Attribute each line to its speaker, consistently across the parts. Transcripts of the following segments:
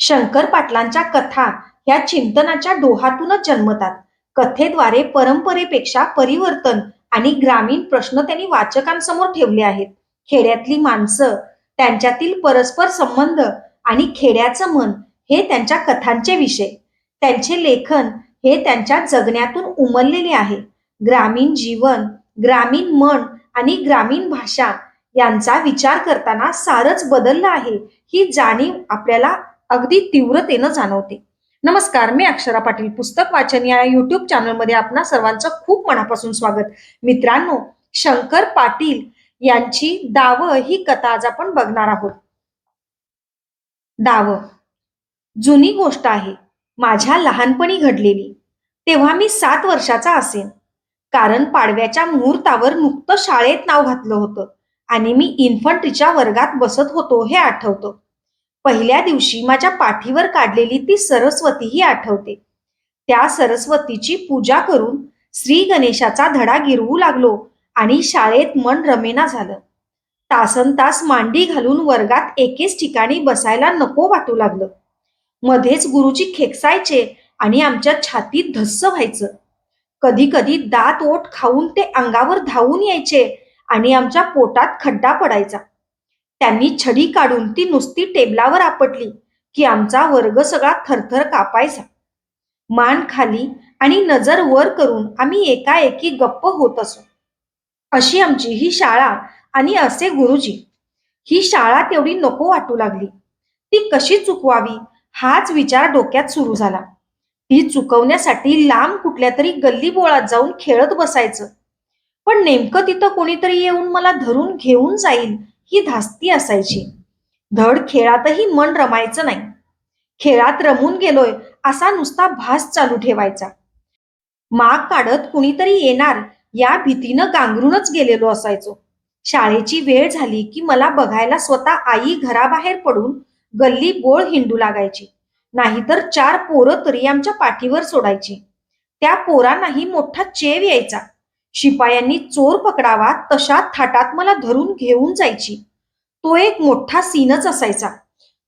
Speaker 1: शंकर पाटलांच्या कथा ह्या चिंतनाच्या डोहातूनच जन्मतात. कथेद्वारे परंपरेपेक्षा परिवर्तन आणि ग्रामीण प्रश्न त्यांनी वाचकांसमोर ठेवले आहेत. खेड्यातली माणसं त्यांच्यातील परस्पर संबंध आणि खेड्याचं मन हे त्यांच्या कथांचे विषय. त्यांचे लेखन हे त्यांच्या जगण्यातून उमललेले आहे. ग्रामीण जीवन ग्रामीण मन आणि ग्रामीण भाषा यांचा विचार करताना सारच बदललं आहे ही जाणीव आपल्याला अगदी तीव्रतेनं जाणवते. नमस्कार मी अक्षरा पाटील पुस्तक वाचन या युट्यूब चॅनलमध्ये आपणा सर्वांचं खूप मनापासून स्वागत. मित्रांनो शंकर पाटील यांची दाव ही कथा आज आपण बघणार आहोत. दाव. जुनी गोष्ट आहे माझ्या लहानपणी घडलेली. तेव्हा मी सात वर्षाचा असेन. कारण पाडव्याच्या मुहूर्तावर नुकतं शाळेत नाव घातलं होतं आणि मी इन्फंट्रीच्या वर्गात बसत होतो हे आठवतं. पहिल्या दिवशी माझ्या पाठीवर काढलेली ती सरस्वतीही आठवते. त्या सरस्वतीची पूजा करून श्री गणेशाचा धडा गिरवू लागलो आणि शाळेत मन रमेना झालं. तासन तास मांडी घालून वर्गात एकेच ठिकाणी बसायला नको वाटू लागलं. मध्येच गुरुजी खेकसायचे आणि आमच्या छातीत धस्स व्हायचं. कधी कधी दात ओठ खाऊन ते अंगावर धावून यायचे आणि आमच्या पोटात खड्डा पडायचा. त्यांनी छडी काढून ती नुसती टेबलावर आपटली की आमचा वर्ग सगळा थरथर कापायचा. मान खाली आणि नजर वर करून आम्ही एकाएकी गप्प होत असो. अशी आमची ही शाळा आणि असे गुरुजी. ही शाळा तेवढी नको वाटू लागली. ती कशी चुकवावी हाच विचार डोक्यात सुरू झाला. ती चुकवण्यासाठी लांब कुठल्या तरी गल्ली बोळात जाऊन खेळत बसायचं. पण नेमकं तिथं कोणीतरी येऊन मला धरून घेऊन जाईल ही धास्ती असायची. धड खेळातही मन रमायचं नाही. खेळात रमून गेलोय असा नुसता भास चालू ठेवायचा. माग काढत कुणीतरी येणार या भीतीनं गांगरूनच गेलेलो असायचो. शाळेची वेळ झाली की मला बघायला स्वतः आई घराबाहेर पडून गल्ली बोळ हिंडू लागायची. नाहीतर चार पोरं तरी आमच्या पाठीवर सोडायची. त्या पोरांनाही मोठा चेव यायचा. शिपायांनी चोर पकडावा तशा थाटात मला धरून घेऊन जायची. तो एक मोठा सीनच असायचा.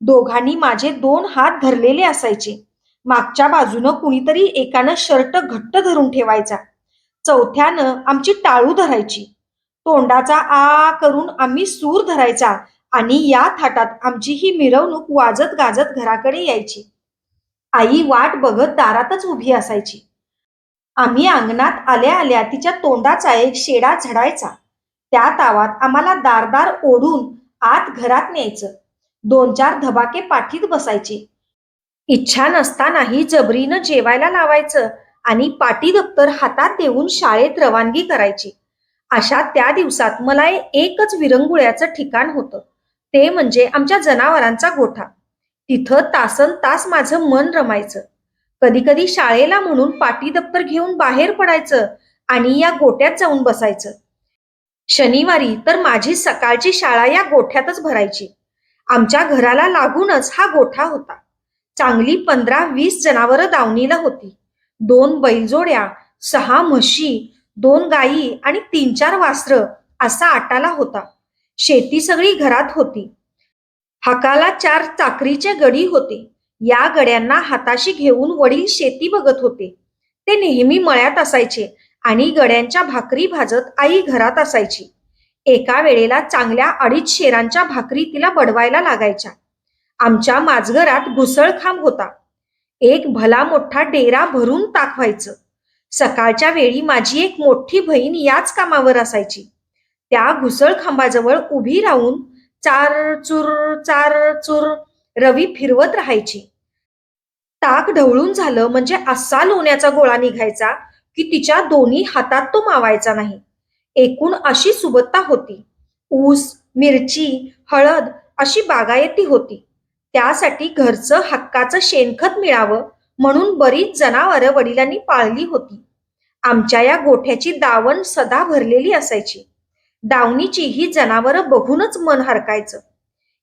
Speaker 1: दोघांनी माझे दोन हात धरलेले असायचे. मागच्या बाजूनं कुणीतरी एकानं शर्ट घट्ट धरून ठेवायचा. चौथ्यानं आमची टाळू धरायची. तोंडाचा आ करून आम्ही सूर धरायचा आणि या थाटात आमची ही मिरवणूक वाजत गाजत घराकडे यायची. आई वाट बघत दारातच उभी असायची. आम्ही अंगणात आल्या आल्या तिच्या तोंडाचा एक शेडा झडायचा. त्या तावात आम्हाला दारदार ओढून आत घरात न्यायचं. दोन चार धबाके पाठीत बसायचे. इच्छा नसतानाही जबरीनं जेवायला लावायचं आणि पाटी दप्तर हातात देऊन शाळेत रवानगी करायची. अशा त्या दिवसात मला एकच विरंगुळ्याचं ठिकाण होतं. ते म्हणजे आमच्या जनावरांचा गोठा. तिथं तासन तास माझं मन रमायचं. कधी कधी शाळेला म्हणून पाटी दप्तर घेऊन बाहेर पडायचं आणि या गोट्यात जाऊन बसायचं. शनिवारी तर माझी सकाळची शाळा या गोठ्यातच भरायची. आमच्या घराला लागूनच हा गोठा होता. चांगली पंधरा वीस जनावरं दावणीला होती. दोन बैलजोड्या सहा म्हशी दोन गायी आणि तीन चार वासरं असा आटाला होता. शेती सगळी घरात होती. हाकाला चार चाकरीचे गडी होते. या गड्यांना हाताशी घेऊन वडील शेती बघत होते. ते नेहमी मळ्यात असायचे आणि गड्यांच्या भाकरी भाजत आई घरात असायची. एका वेळेला चांगल्या अडीच शेरांच्या भाकरी तिला बडवायला लागायच्या. आमच्या माजघरात घुसळखांब होता. एक भला मोठा डेरा भरून ताकवायचं सकाळच्या वेळी माझी एक मोठी बहीण याच कामावर असायची. त्या घुसळखांबाजवळ उभी राहून चार चुर चार चुर रवी फिरवत राहायची. ताक ढवळून झालं म्हणजे असा लोण्याचा गोळा निघायचा की तिच्या दोन्ही हातात तो मावायचा नाही. एकूण अशी सुबत्ता होती. ऊस मिरची हळद अशी बागायती होती. त्यासाठी घरचं हक्काचं शेणखत मिळावं म्हणून बरीच जनावरं वडिलांनी पाळली होती. आमच्या या गोठ्याची दावण सदा भरलेली असायची. दावणीची ही जनावरं बघूनच मन हरकायचं.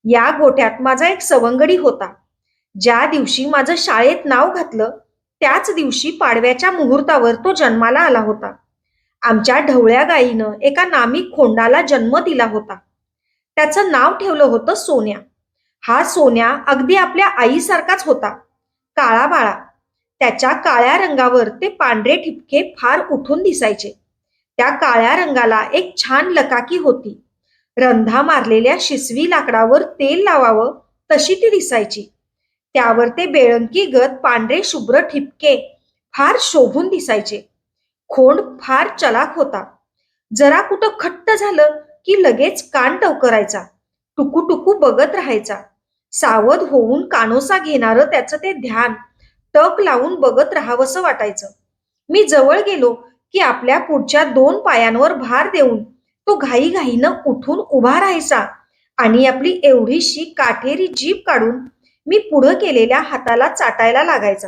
Speaker 1: या गोठ्यात माझा एक सवंगडी होता. ज्या दिवशी माझं शाळेत नाव घातलं त्याच दिवशी पाडव्याच्या मुहूर्तावर तो जन्माला आला होता. आमच्या ढवळ्या गायीनं एका नामी खोंडाला जन्म दिला होता. त्याचं नाव ठेवलं होतं सोन्या. हा सोन्या अगदी आपल्या आईसारखाच होता. काळा बाळा. त्याच्या काळ्या रंगावर ते पांढरे ठिपके फार उठून दिसायचे. त्या काळ्या रंगाला एक छान लकाकी होती. रंधा मारलेल्या शिसवी लाकडावर तेल लावावं तशी ती दिसायची. त्यावर ते बेळंकी गत पांढरे शुभ्र ठिपके फार शोभून दिसायचे. खोंड फार चलाक होता. जरा कुठं खट्ट झालं की लगेच कान टवकरायचा. टुकू टुकू बघत राहायचा. सावध होऊन कानोसा घेणार त्याचं ते ध्यान टक लावून बघत राहावंसं वाटायचं. मी जवळ गेलो की आपल्या पुढच्या दोन पायांवर भार देऊन तो घाईघाईनं उठून उभा राहायचा आणि आपली एवढीशी काठेरी जीभ काढून मी पुढं केलेल्या हाताला चाटायला लागायचा.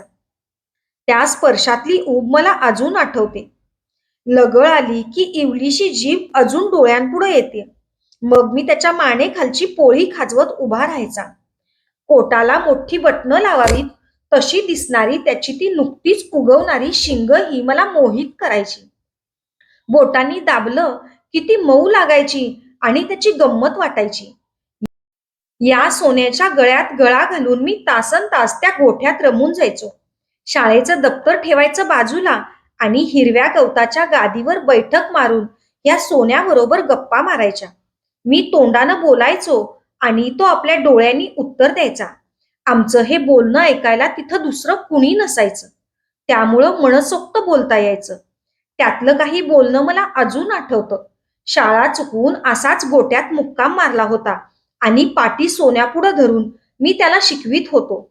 Speaker 1: त्या स्पर्शातली ऊब मला अजून आठवते. लगळ आली की इवलीशी जीभ अजून डोळ्यांपुढे येते. मग मी त्याच्या मानेखालची पोळी खाजवत उभा राहायचा. कोटाला मोठी बटणं लावावीत तशी दिसणारी त्याची ती नुकतीच उगवणारी शिंग ही मला मोहित करायची. बोटांनी दाबलं किती ती मऊ लागायची आणि त्याची गंमत वाटायची. या सोन्याच्या गळ्यात गळा घालून मी तासन तास त्या गोठ्यात रमून जायचो. शाळेचं दप्तर ठेवायचं बाजूला आणि हिरव्या गवताच्या गादीवर बैठक मारून या सोन्याबरोबर गप्पा मारायच्या. मी तोंडानं बोलायचो आणि तो आपल्या डोळ्यांनी उत्तर द्यायचा. आमचं हे बोलणं ऐकायला तिथं दुसरं कुणी नसायचं. त्यामुळं मनसोक्त बोलता यायचं. त्यातलं काही बोलणं मला अजून आठवतं. शाळा चुकवून असाच गोट्यात मुक्काम मारला होता आणि पाटी सोन्यापुढं धरून मी त्याला शिकवित होतो.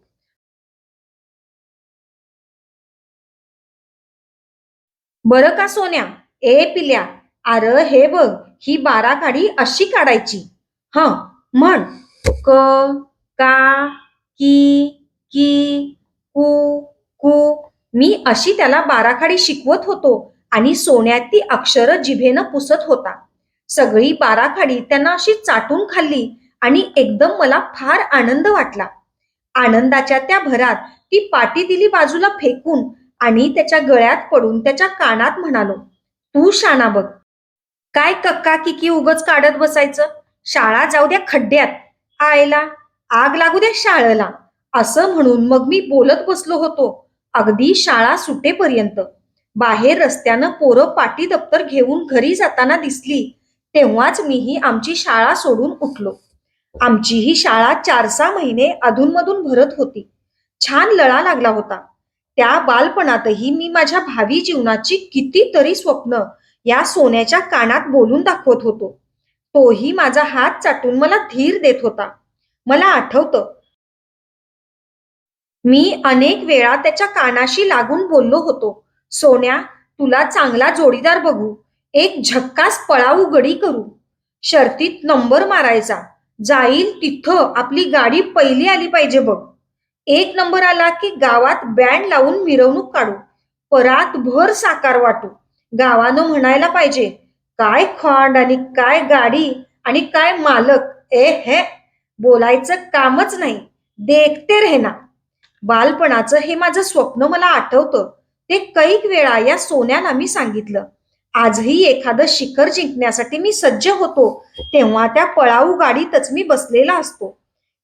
Speaker 1: बरं का सोन्या? ए पिल्या अर हे बघ ही बारा काडी अशी काढायची. ह म्हण. क का की की कु कु. मी अशी त्याला बाराखाडी शिकवत होतो. आणि सोन्यात ती अक्षरं जिभेनं पुसत होता. सगळी बाराखाडी त्यांना अशी चाटून खाल्ली आणि एकदम मला फार आनंद वाटला. आनंदाच्या त्या भरात ती पाटी दिली बाजूला फेकून आणि त्याच्या गळ्यात पडून त्याच्या कानात म्हणालो तू शाणा बघ. काय कक्का किकी उगच काढत बसायचं? शाळा जाऊ द्या खड्ड्यात. आयला आग लागू द्या शाळेला. असं म्हणून मग मी बोलत बसलो होतो अगदी शाळा सुटेपर्यंत. बाहेर रस्त्यानं पोरं पाटी दप्तर घेऊन घरी जाताना दिसली तेव्हाच मीही आमची शाळा सोडून उठलो. आमची ही शाळा चार सहा महिने अधूनमधून भरत होती. छान लळा लागला होता. त्या बालपणातही मी माझ्या भावी जीवनाची कितीतरी स्वप्न या सोन्याच्या कानात बोलून दाखवत होतो. तोही माझा हात चाटून मला धीर देत होता. मला आठवतं मी अनेक वेळा त्याच्या कानाशी लागून बोललो होतो. सोन्या तुला चांगला जोडीदार बघू. एक झक्कास पळाऊ गडी करू. शर्तीत नंबर मारायचा. जाईल तिथं आपली गाडी पहिली आली पाहिजे बघ. एक नंबर आला की गावात बँड लावून मिरवणूक काढू. परात भर साकार वाटू. गावानं म्हणायला पाहिजे काय खांड आणि काय गाडी आणि काय मालक ए हे बोलायचं कामच नाही. देखते रेना बालपणाचं हे माझं स्वप्न मला आठवतं. ते कैक वेळा या सोन्याला मी सांगितलं. आजही एखादं शिखर जिंकण्यासाठी मी सज्ज होतो तेव्हा त्या पळाऊ गाडीतच मी बसलेला असतो.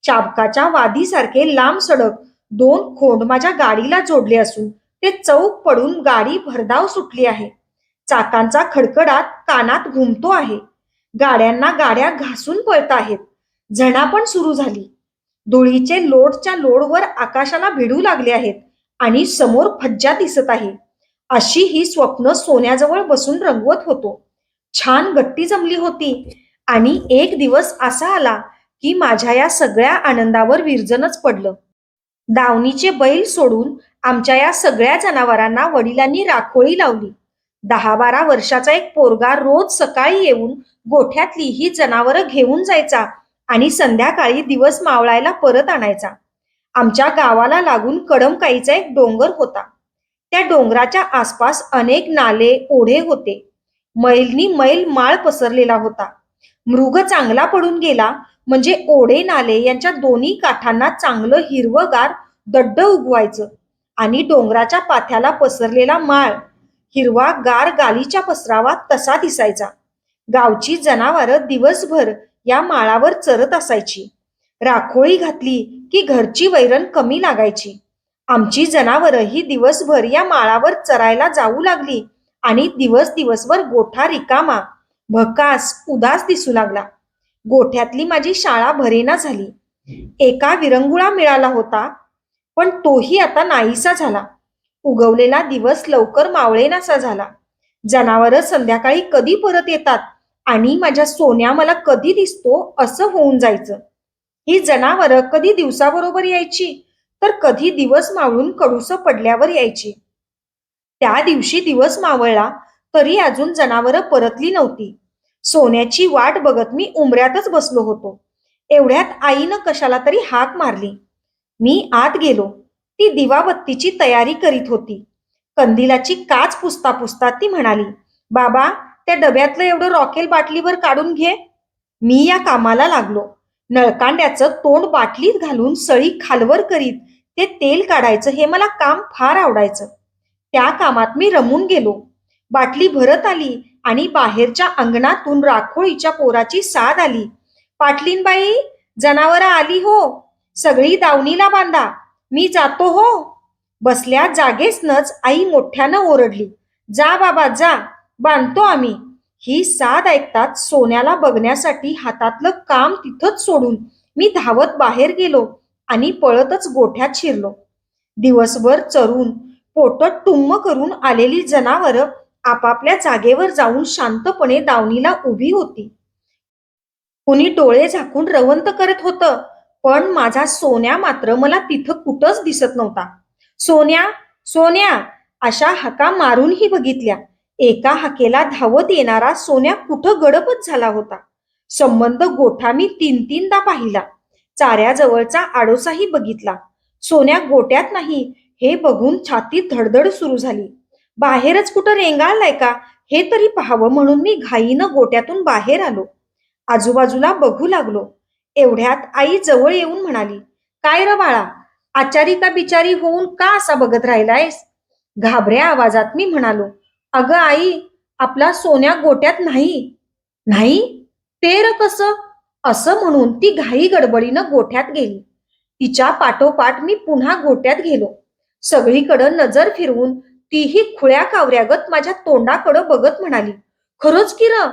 Speaker 1: चाबकाच्या वादीसारखे लांब सडक दोन खोंड माझ्या गाडीला जोडले असून ते चौक पडून गाडी भरधाव सुटली आहे. चाकांचा खडखडाट कानात घुमतो आहे. गाड्यांना गाड्या घासून पळत आहेत. झणापण सुरू झाली. धुळीचे लोडच्या लोडवर आकाशाला भिडू लागले आहेत. आणि समोर फज्जा दिसत आहे. अशी ही स्वप्न सोन्याजवळ बसून रंगवत होतो. छान गट्टी जमली होती आणि एक दिवस असा आला की माझ्या या सगळ्या आनंदावर विरजनच पडलं. दावणीचे बैल सोडून आमच्या या सगळ्या जनावरांना वडिलांनी राखोळी लावली. दहा बारा वर्षाचा एक पोरगा रोज सकाळी येऊन गोठ्यातली ही जनावरं घेऊन जायचा आणि संध्याकाळी दिवस मावळायला परत आणायचा. आमच्या गावाला लागून कडमकाईचा एक डोंगर होता. त्या डोंगराच्या आसपास अनेक नाले ओढे होते. मैलनी मैल माळ पसरलेला होता. मृग चांगला पडून गेला म्हणजे ओढे नाले यांच्या दोन्ही काठांना चांगलं हिरवगार दड्ड उगवायचं आणि डोंगराच्या पाथ्याला पसरलेला माळ हिरवा गार गालीच्या पसरावा तसा दिसायचा. गावची जनावरं दिवसभर या माळावर चरत असायची. राखोळी घातली की घरची वैरण कमी लागायची. आमची जनावरही दिवसभर या माळावर चरायला जाऊ लागली आणि दिवस दिवसभर गोठा रिकामा भकास उदास दिसू लागला. गोठ्यातली माझी शाळा भरेना झाली. एका विरंगुळा मिळाला होता पण तोही आता नाहीसा झाला. उगवलेला दिवस लवकर मावळेनासा झाला. जनावर संध्याकाळी कधी परत येतात आणि माझ्या सोन्या मला कधी दिसतो असं होऊन जायचं. ही जनावरं कधी दिवसाबरोबर यायची? तर कधी दिवस मावळून कडूस पडल्यावर यायची. त्या दिवशी दिवस मावळला तरी अजून जनावरं परतली नव्हती. सोन्याची वाट बघत मी उमऱ्यातच बसलो होतो. एवढ्यात आईनं कशाला तरी हाक मारली. मी आत गेलो. ती दिवाबत्तीची तयारी करीत होती. कंदिलाची काच पुसता पुसता ती म्हणाली बाबा त्या डब्यातलं एवढं रॉकेल बाटलीवर काढून घे. मी या कामाला लागलो. नळकांड्याचं तोंड बाटलीत घालून सळी खालवर करीत ते तेल काढायचं हे मला काम फार आवडायचं. त्या कामात मी रमून गेलो. बाटली भरत आली आणि बाहेरच्या अंगणातून राखोळीच्या पोराची साद आली. पाटलीनबाई जनावर आली हो. सगळी दावणीला बांधा. मी जातो हो. बसल्या जागेसनच आई मोठ्यानं ओरडली. जा बाबा जा. बांधतो आम्ही. ही साद ऐकताच सोन्याला बघण्यासाठी हातातलं काम तिथंच सोडून. मी धावत बाहेर गेलो आणि पळतच गोठ्यात शिरलो. दिवसभर चरून पोट टुम्म करून आलेली जनावरं आपापल्या जागेवर जाऊन शांतपणे दावणीला उभी होती. कुणी डोळे झाकून रवंत करत होतं पण माझा सोन्या मात्र मला तिथं कुठंच दिसत नव्हता. सोन्या सोन्या अशा हाका मारूनही बघितल्या. एका हाकेला धावत येणारा सोन्या कुठं गडपच झाला होता? संबंध गोठा मी तीन तीनदा पाहिला. चाऱ्याजवळचा आडोसाही बघितला. सोन्या गोट्यात नाही हे बघून छातीत धडधड सुरू झाली. बाहेरच कुठं रेंगाळलाय का? हे तरी पाहावं म्हणून मी घाईनं गोट्यातून बाहेर आलो. आजूबाजूला बघू लागलो. एवढ्यात आई जवळ येऊन म्हणाली काय र बाळा आचारी का बिचारी होऊन का असा बघत राहिलायस? घाबऱ्या आवाजात मी म्हणालो अगं आई आपला सोन्या गोट्यात नाही. नाही? ते र कसं? असं म्हणून ती घाई गडबडीनं गोठ्यात गेली. तिच्या पाठोपाठ मी पुन्हा गोट्यात गेलो. सगळीकडं नजर फिरवून तीही खुळ्या कावऱ्यागत माझ्या तोंडाकडं बघत म्हणाली खरंच की र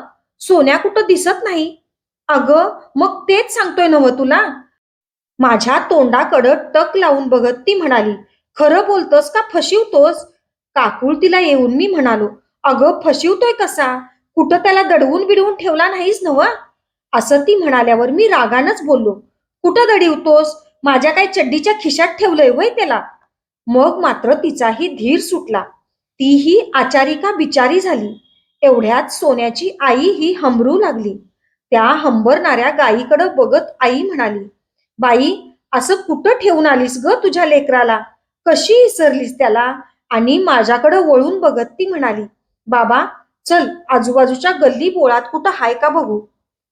Speaker 1: सोन्या कुठं दिसत नाही? अगं मग तेच सांगतोय नव तुला? माझ्या तोंडाकडं टक लावून बघत ती म्हणाली खरं बोलतोस का? फशिवतोस? काकुळ तिला येऊन मी म्हणालो अगं फशिवतोय कसा? कुठं त्याला दडवून बिडवून ठेवला नाहीस नव असं ती म्हणाल्यावर मी रागानच बोललो कुठं दडिवतोस? माझ्या काय चड्डीच्या खिशात ठेवलंय वय त्याला? मग मात्र तिचाही धीर सुटला. तीही आचारिका बिचारी झाली? एवढ्यात सोन्याची आई ही हमरू लागली. त्या हंबरणाऱ्या गायीकडं बघत आई म्हणाली बाई असं कुठं ठेवून आलीस ग तुझ्या लेकराला? कशी विसरलीस त्याला? आणि माझ्याकडं वळून बघत ती म्हणाली बाबा चल आजूबाजूच्या गल्ली बोळात कुठं हाय का बघू?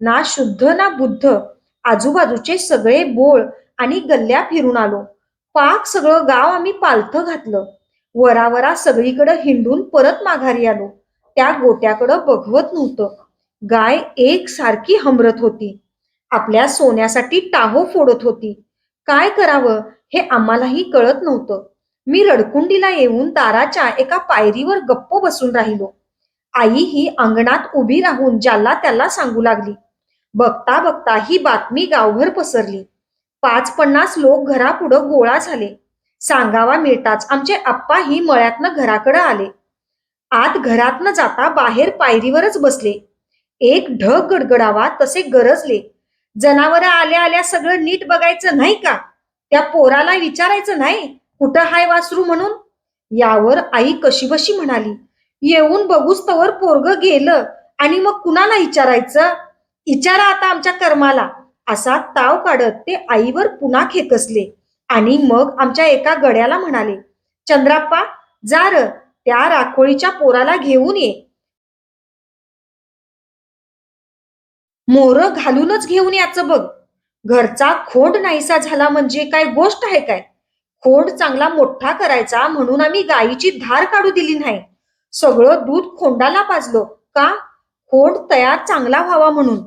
Speaker 1: ना शुद्ध ना बुद्ध. आजूबाजूचे सगळे बोळ आणि गल्ल्या फिरून आलो. पाक सगळं गाव आम्ही पालथं घातलं. वरावरा सगळीकडं हिंडून परत माघारी आलो. त्या गोट्याकडं बघवत नव्हतं. गाय एक सारखी हमरत होती. आपल्या सोन्यासाठी टाहो फोडत होती. काय करावं हे आम्हालाही कळत नव्हतं. मी रडकुंडीला येऊन दाराच्या एका पायरीवर गप्प बसून राहिलो. आई ही अंगणात उभी राहून ज्याला त्याला सांगू लागली. बघता बघता ही बातमी गावभर पसरली. पाच पन्नास लोक घरापुढं गोळा झाले. सांगावा मिळताच आमचे आप्पा ही मळ्यातनं घराकडं आले. आत घरातनं जाता बाहेर पायरीवरच बसले. एक ढग गडगडावा तसे गरजले. जनावर आल्या आल्या सगळं नीट बघायचं नाही का? त्या पोराला विचारायचं नाही? कुठं हाय वासरू म्हणून? यावर आई कशीबशी म्हणाली येऊन बघूस तवर पोरग गेलं आणि मग कुणाला विचारायचं इचारा आता आमच्या कर्माला. असा ताव काढत ते आईवर पुन्हा खेकसले आणि मग आमच्या एका गड्याला म्हणाले चंद्राप्पा जा र त्या राखोळीच्या पोराला घेऊन ये. मोर घालूनच घेऊन याचं बघ. घरचा खोंड नाहीसा झाला म्हणजे काय गोष्ट आहे काय? खोंड चांगला मोठा करायचा म्हणून आम्ही गायीची धार काढू दिली नाही. सगळं दूध खोंडाला पाजलं. का? खोंड तयार चांगला व्हावा म्हणून.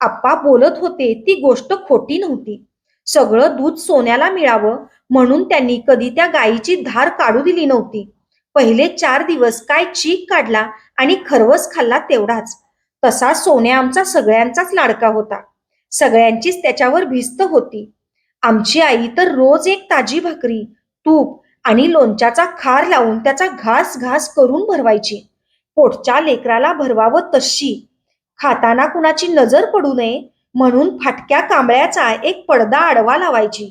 Speaker 1: आप्पा बोलत होते ती गोष्ट खोटी नव्हती. सगळं दूध सोन्याला मिळावं म्हणून त्यांनी कधी त्या गायीची धार काढू दिली नव्हती. पहिले चार दिवस काय चीक काढला आणि खरवस खाल्ला तेवढाच. तसा सोन्या आमचा सगळ्यांचाच लाडका होता. सगळ्यांचीच त्याच्यावर भिस्त होती. आमची आई तर रोज एक ताजी भाकरी तूप आणि लोणच्याचा खार लावून त्याचा घास घास करून भरवायची. पोटच्या लेकराला भरवावं तशी. खाताना कुणाची नजर पडू नये म्हणून फाटक्या कांबळ्याचा एक पडदा आडवा लावायची.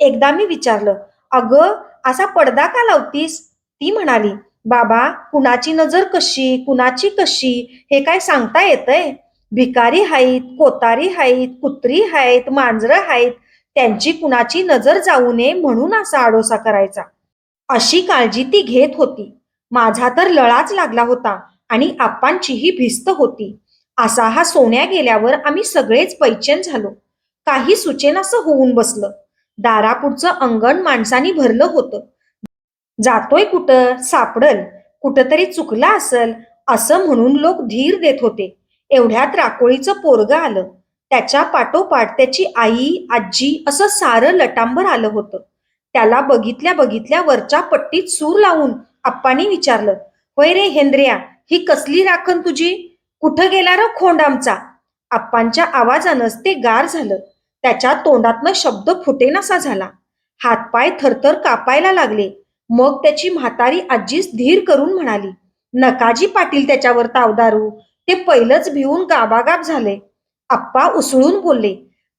Speaker 1: एकदा मी विचारलं अगं असा पडदा का लावतीस? ती म्हणाली बाबा कुणाची नजर कशी कुणाची कशी हे काय सांगता येतंय? भिकारी हायत कोतारी हायत कुत्री हायत मांजरं हायत त्यांची कुणाची नजर जाऊ नये म्हणून असा आडोसा करायचा. अशी काळजी ती घेत होती. माझा तर लळाच लागला होता आणि आप्पांचीही भिस्त होती. असा हा सोन्या गेल्यावर आम्ही सगळेच पैचन झालो. काही सुचेनासं होऊन बसलं. दारापुढचं अंगण माणसांनी भरलं होतं. जातोय कुठं? सापडल. कुठंतरी चुकला असल असं म्हणून लोक धीर देत होते. एवढ्यात राकोळीचं पोरग आलं. त्याच्या पाठोपाठ त्याची आई आजी असं सारं लटांबर आलं होतं. त्याला बघितल्या बघितल्या वरच्या पट्टीत सूर लावून आप्पांनी विचारलं होय रे हेंद्रिया ही कसली राखण तुझी? कुठं गेला र खोंड आमचा? आप्पांच्या आवाजानंच ते गार झालं. त्याच्या तोंडातनं शब्द फुटेनासा झाला. हातपाय थरथर कापायला लागले. मग त्याची म्हातारी आजीच धीर करून म्हणाली नकाजी पाटील त्याच्यावर तावदारू. ते पहिलंच भिवून गाबागाब झाले. आप्पा उसळून बोलले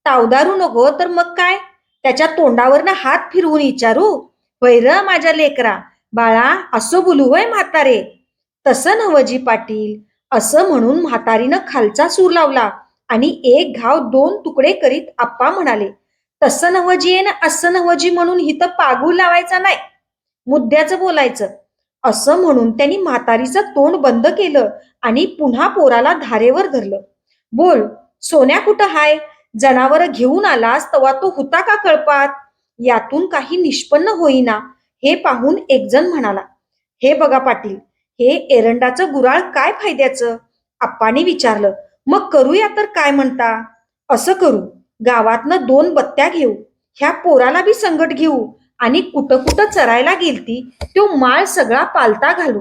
Speaker 1: तावदारू नको तर मग काय? त्याच्या तोंडावरनं हात फिरवून विचारू? वैर र माझ्या लेकरा बाळा असं बोलू होय म्हातारे. तसं नवजी पाटील असं म्हणून म्हातारीनं खालचा सूर लावला आणि एक घाव दोन तुकडे करीत आप्पा म्हणाले तसं नवजी आहे ना असं नवजी म्हणून हिथं पागू लावायचा नाही. मुद्द्याचं बोलायचं. असं म्हणून त्यांनी म्हातारीचं तोंड बंद केलं आणि पुन्हा पोराला धारेवर धरलं. बोल सोन्या कुठं हाय? जनावर घेऊन आलास तवा तो होता का कळपात? यातून काही निष्पन्न होईना. हे पाहून एकजण म्हणाला हे बघा पाटील हे एरंडाचं गुराळ काय फायद्याचं? आप्पाने विचारलं मग करूया तर काय म्हणता? असं करू गावातनं दोन बत्त्या घेऊ ह्या पोराला बी संकट घेऊ आणि कुठं कुठं चरायला गेलती तो माळ सगळा पालता घालू.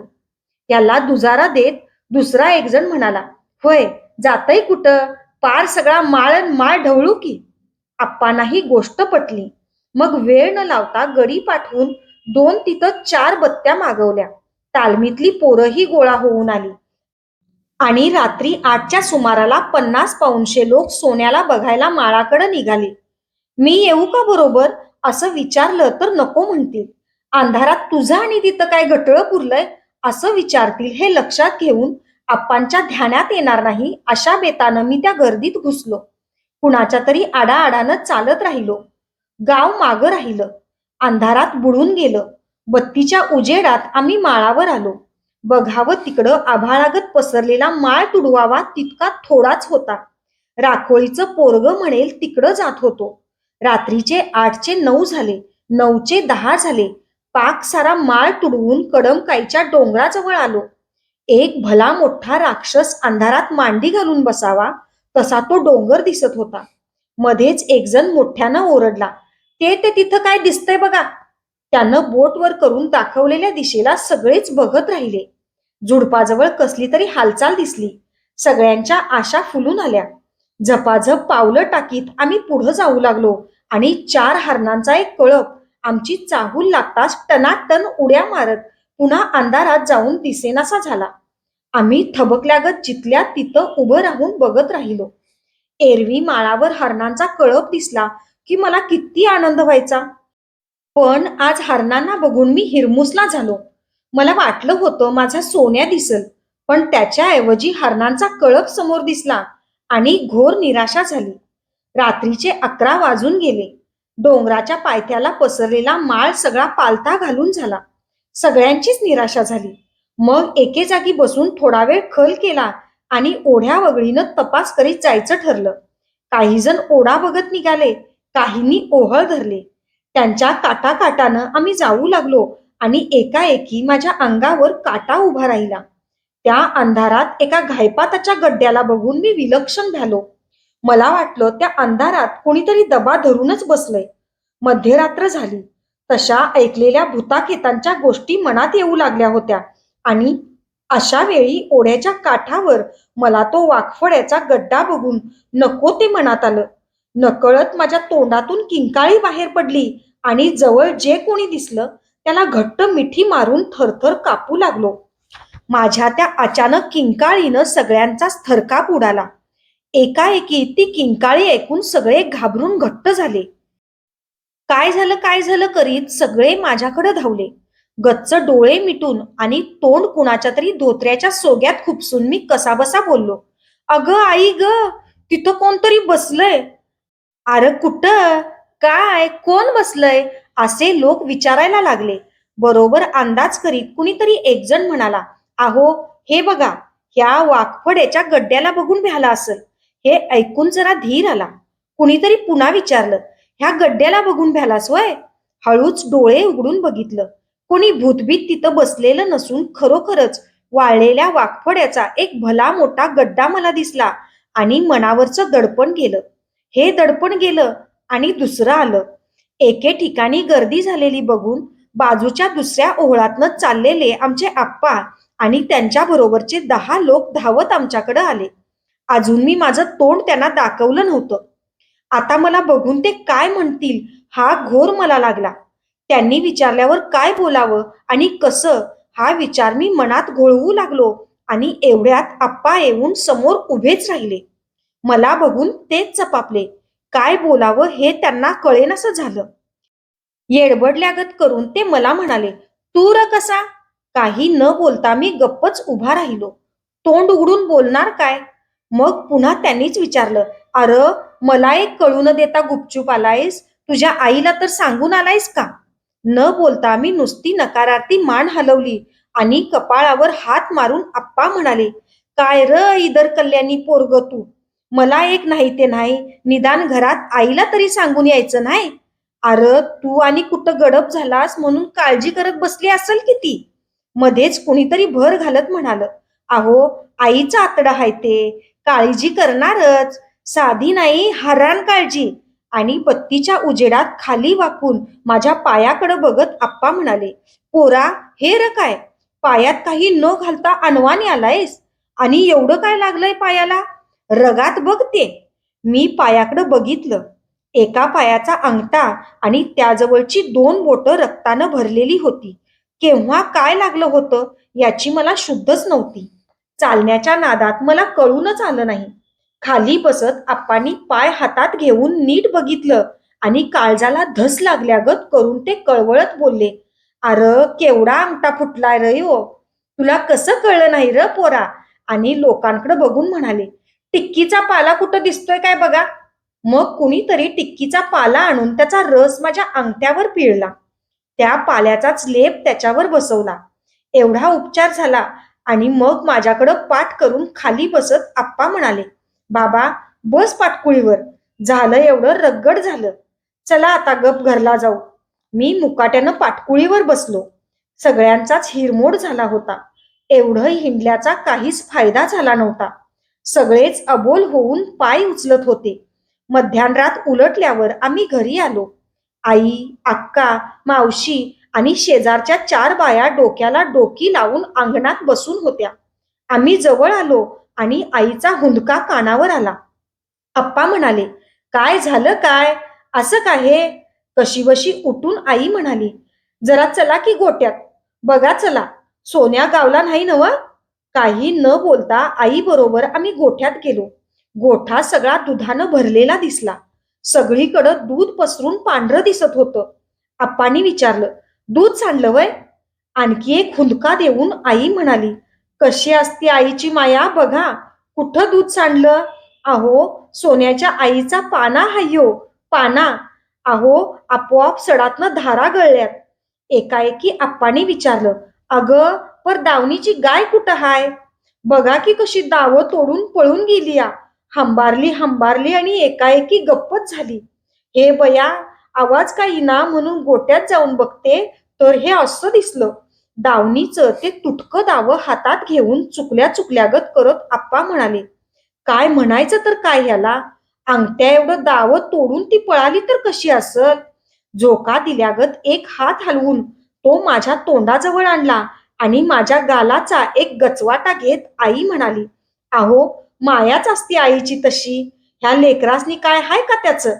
Speaker 1: याला दुजारा देत दुसरा एकजण म्हणाला होय जातय कुठं? पार सगळा माळ माळ ढवळू की? आप्पांनाही गोष्ट पटली. मग वेळ न लावता गडी पाठवून दोन तिथं चार बत्त्या मागवल्या. तालमीतली पोरंही गोळा होऊन आली. आणि रात्री आठच्या सुमाराला पन्नास पाऊनशे लोक सोन्याला बघायला माळाकडे निघाले. मी येऊ का बरोबर? असं विचारलं तर नको म्हणतील. अंधारात तुझं आणि तिथं काय घटळ पुरलंय? असं विचारतील हे लक्षात घेऊन आप्पांच्या ध्यानात येणार नाही अशा बेतानं मी त्या गर्दीत घुसलो. कुणाच्या तरी आडाआडानं चालत राहिलो. गाव मागं राहिलं. अंधारात बुडून गेलं. बत्तीच्या उजेडात आम्ही माळावर आलो. बघावं तिकडं आभाळागत पसरलेला माळ तुडवावा तितका थोडाच होता. राखोळीचं पोरग म्हणेल तिकडं जात होतो. रात्रीचे आठचे नऊ झाले नऊचे दहा झाले. पाक सारा माळ तुडवून कडमकाईच्या डोंगराजवळ आलो. एक भला मोठा राक्षस अंधारात मांडी घालून बसावा तसा तो डोंगर दिसत होता. मध्येच एक जण मोठ्यानं ओरडला ते ते तिथं काय दिसतंय बघा. त्यानं बोटवर करून दाखवलेल्या दिशेला सगळेच बघत राहिले. झुडपाजवळ कसली तरी हालचाल दिसली. सगळ्यांच्या आशा फुलून आल्या. झपाझप पावलं टाकीत आम्ही पुढं जाऊ लागलो आणि चार हरणांचा एक कळप आमची चाहूल लागताच टनाटन उड्या मारत पुन्हा अंधारात जाऊन दिसेनासा झाला. आम्ही थबकल्यागत जिथल्या तिथं उभं राहून बघत राहिलो. एरवी माळावर हरणांचा कळप दिसला की मला किती आनंद व्हायचा. पण आज हरणांना बघून मी हिरमुसला झालो. मला वाटलं होतं माझा सोन्या दिसल पण त्याच्याऐवजी हरणांचा कळप समोर दिसला आणि घोर निराशा झाली. रात्रीचे अकरा वाजून गेले. डोंगराच्या पायथ्याला पसरलेला माळ सगळा पालथा घालून झाला. सगळ्यांचीच निराशा झाली. मग एके जागी बसून थोडा वेळ खल केला आणि ओढ्या वगळीनं तपास करीत जायचं ठरलं. काही जण ओढा बघत निघाले काहींनी ओहळ धरले. त्यांच्या काटा काटानं आम्ही जाऊ लागलो आणि एकाएकी माझ्या अंगावर काटा उभा राहिला. त्या अंधारात एका घायपाताच्या गड्ड्याला बघून मी विलक्षण झालो. मला वाटलं त्या अंधारात कोणीतरी दबा धरूनच बसलंय. मध्यरात्र झाली. तशा ऐकलेल्या भूताखेतांच्या गोष्टी मनात येऊ लागल्या होत्या. आणि अशा वेळी ओढ्याच्या काठावर मला तो वाकफड्याचा गड्डा बघून नको ते मनात आलं. नकळत माझ्या तोंडातून किंकाळी बाहेर पडली आणि जवळ जे कोणी दिसलं त्याला घट्ट मिठी मारून थरथर कापू लागलो. माझ्या त्या अचानक किंकाळीनं सगळ्यांचाच थरकाप उडाला. एकाएकी ती किंकाळी ऐकून सगळे घाबरून घट्ट झाले. काय झालं काय झालं करीत सगळे माझ्याकडे धावले. गच्च डोळे मिटून आणि तोंड कुणाच्या तरी धोत्र्याच्या सोग्यात खुपसून मी कसाबसा बोललो. अगं आई ग तिथं कोणतरी बसलंय. अरे कुठं? काय? कोण बसलंय? असे लोक विचारायला लागले. बरोबर अंदाज करीत कुणीतरी एक जण म्हणाला अहो हे बघा ह्या वाकफड्याच्या गड्ड्याला बघून भ्याला असेल. हे ऐकून जरा धीर आला. कुणीतरी पुन्हा विचारलं ह्या गड्ड्याला बघून भ्यालास वय? हळूच डोळे उघडून बघितलं. कोणी भूतभीत तिथं बसलेलं नसून खरोखरच वाळलेल्या वाकफड्याचा एक भला मोठा गड्डा मला दिसला आणि मनावरचं दडपण गेलं. हे दडपण गेलं आणि दुसरं आलं. एके ठिकाणी गर्दी झालेली बघून बाजूच्या दुसऱ्या ओहळातनं चाललेले आमचे आप्पा आणि त्यांच्या बरोबरचे दहा लोक धावत आमच्याकडे आले. अजून मी माझं तोंड त्यांना दाखवलं नव्हतं. आता मला बघून ते काय म्हणतील? हा घोर मला लागला. त्यांनी विचारल्यावर काय बोलावं आणि कसं? हा विचार मी मनात घोळवू लागलो आणि एवढ्यात आप्पा येऊन समोर उभेच राहिले. मला बघून तेच चपापले. काय बोलावं हे त्यांना कळेनसं झालं. येडबडल्यागत करून ते मला म्हणाले तू र कसा? काही न बोलता मी गप्पच उभा राहिलो. तोंड उघडून बोलणार काय? मग पुन्हा त्यांनीच विचारलं अरे मला एक कळू न देता गुपचूप आलायस? तुझ्या आईला तर सांगून आलायस का? न बोलता मी नुसती नकारार्थी मान हलवली आणि कपाळावर हात मारून आप्पा म्हणाले काय र इदर कल्याणी पोरग तू? मला एक नाही ते नाही. निदान घरात आईला तरी सांगून यायचं नाही? अरे तू आणि कुठं गडप झालास म्हणून काळजी करत बसली असेल किती? मध्येच कुणीतरी भर घालत म्हणाल अहो आईचा आतडा हाय ते. काळजी करणारच. साधी नाही हरान काळजी. आणि बत्तीच्या उजेडात खाली वाकून माझ्या पायाकडे बघत आप्पा म्हणाले पोरा हे र काय? पायात काही न घालता अनवानी आलायस? आणि एवढं काय लागलंय पायाला? रगात बघते मी पायाकडे बघितलं. एका पायाचा अंगठा आणि त्याजवळची दोन बोटं रक्तानं भरलेली होती. केव्हा काय लागलं होतं याची मला शुद्धच नव्हती. चालण्याच्या नादात मला कळूनच आलं नाही. खाली बसत आप्पांनी पाय हातात घेऊन नीट बघितलं आणि काळजाला धस लागल्यागत करून ते कळवळत बोलले अर केवढा अंगठा फुटलाय रे हो. तुला कसं कळलं नाही र पोरा? आणि लोकांकडे बघून म्हणाले टिक्कीचा पाला कुठं दिसतोय काय बघा. मग कुणीतरी टिक्कीचा पाला आणून त्याचा रस माझ्या अंगठ्यावर पिळला. त्या पाल्याचाच लेप त्याच्यावर बसवला. एवढा उपचार झाला आणि मग माझ्याकडं पाठ करून खाली बसत आप्पा म्हणाले बाबा बस पाटकुळीवर. झालं एवढं रगड झालं. चला आता गप घरला जाऊ. मी मुकाट्यानं पाटकुळीवर बसलो. सगळ्यांचाच हिरमोड झाला होता. एवढं हिंडल्याचा काहीच फायदा झाला नव्हता. सगळेच अबोल होऊन पाय उचलत होते. मध्यानरात उलटल्यावर आम्ही घरी आलो. आई अक्का मावशी आणि शेजारच्या चार बाया डोक्याला डोकी लावून अंगणात बसून होत्या. आम्ही जवळ आलो आणि आईचा हुंदका कानावर आला. अप्पा म्हणाले काय झालं काय? असं काय हे? कशीबशी उठून आई म्हणाली जरा चला की गोट्यात. बघा चला. सोन्या गावला नाही नव? काही न बोलता आई बरोबर आम्ही गोठ्यात गेलो. गोठा सगळा दुधानं भरलेला दिसला. सगळीकडं दूध पसरून पांढरं दिसत होतं. आप्पांनी विचारलं दूध सांडलं वय? आणखी एक हुंदका देऊन आई म्हणाली कशी असते आईची माया? बघा कुठं दूध सांडलं अहो सोन्याच्या आईचा पाना हायो पाना. अहो आपोआप सडातनं धारा गळल्यात. एकाएकी आप्पाने विचारलं अगं पर दावणीची गाय कुठं हाय? बघा की कशी दावं तोडून पळून गेली या हंबारली हंबारली आणि एकाएकी गप्पच झाली. हे बया आवाज काही ना म्हणून गोट्यात जाऊन बघते तर हे असं दिसलं. दावणीचं ते तुटकं दावं हातात घेऊन चुकल्या चुकल्यागत करत आप्पा म्हणाले काय म्हणायचं तर काय ह्याला? अंगठ्या एवढं दावं तोडून ती पळाली तर कशी असल? झोका दिल्यागत एक हात हलवून तो माझ्या तोंडाजवळ आणला आणि माझ्या गालाचा एक गचवाटा घेत आई म्हणाली अहो मायाच असती आईची तशी. ह्या लेकरासनी काय हाय का त्याचं?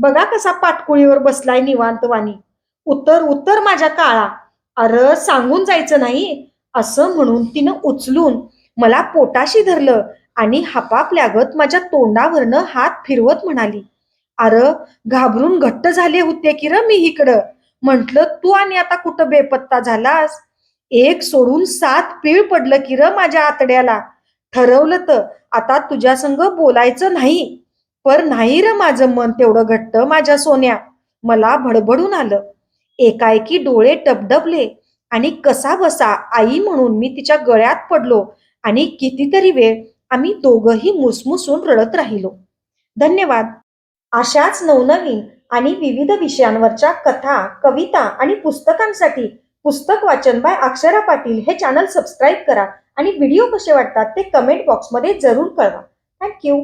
Speaker 1: बघा कसा पाटकुळीवर बसलाय निवांतवानी उत्तर उत्तर माझ्या काळा. अर सांगून जायचं नाही. असं म्हणून तिनं उचलून मला पोटाशी धरलं आणि हापापल्यागत माझ्या तोंडावरनं हात फिरवत म्हणाली. अर घाबरून घट्ट झाले होते की र मी इकडं? म्हटलं तू आणि आता कुठं बेपत्ता झालास? एक सोडून सात पीळ पडलं की र माझ्या आतड्याला? ठरवलं तर आता तुझ्या संग बोलायचं नाही. पर नाही र माझं मन तेवढं घट्ट माझ्या सोन्या. मला भडभडून आलं. एकाएकी डोळे टपडपले आणि कसा बसा आई म्हणून मी तिच्या गळ्यात पडलो. आणि कितीतरी वेळ आम्ही दोघंही मुसमुसून रडत राहिलो. धन्यवाद. अशाच नवनवीन आणि विविध विषयांवरच्या कथा कविता आणि पुस्तकांसाठी पुस्तक वाचन बाय अक्षरा पाटील हे चॅनल सबस्क्राईब करा. आणि व्हिडिओ कसे वाटतात ते कमेंट बॉक्समध्ये जरूर कळवा. थँक्यू.